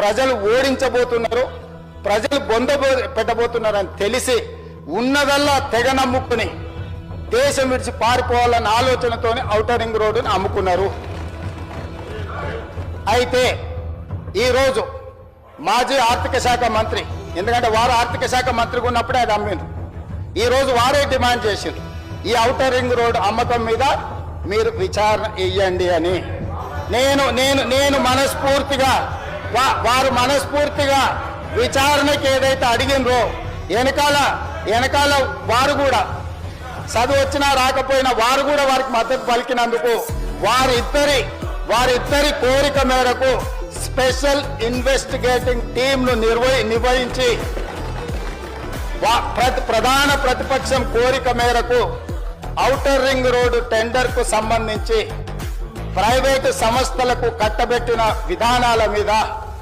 ప్రజలు ఓడించబోతున్నారు ప్రజలు బొంద పెట్టబోతున్నారని తెలిసి ఉన్నదల్లా తెగ నమ్ముకుని దేశం విడిచి పారిపోవాలన్న ఆలోచనతోనే ఔటర్ రింగ్ రోడ్డుని అమ్ముకున్నారు. అయితే ఈరోజు మాజీ ఆర్థిక శాఖ మంత్రి ఎందుకంటే వారు ఆర్థిక శాఖ మంత్రిగా ఉన్నప్పుడే అది అమ్మింది ఈరోజు వారే డిమాండ్ చేసింది ఈ ఔటర్ రింగ్ రోడ్ అమ్మకం మీద మీరు విచారణ ఇయ్యండి అని. నేను నేను నేను మనస్ఫూర్తిగా వారు మనస్ఫూర్తిగా విచారణకి ఏదైతే అడిగినరో వెనకాల వెనకాల వారు కూడా చదువు వచ్చినా రాకపోయినా వారు కూడా వారికి మద్దతు పలికినందుకు వారిద్దరి వారిద్దరి కోరిక మేరకు స్పెషల్ ఇన్వెస్టిగేటింగ్ టీంను నిర్వహి నిర్వహించి ప్రధాన ప్రతిపక్షం కోరిక మేరకు ఔటర్ రింగ్ రోడ్డు టెండర్కు సంబంధించి ప్రైవేటు సంస్థలకు కట్టబెట్టిన విధానాల మీద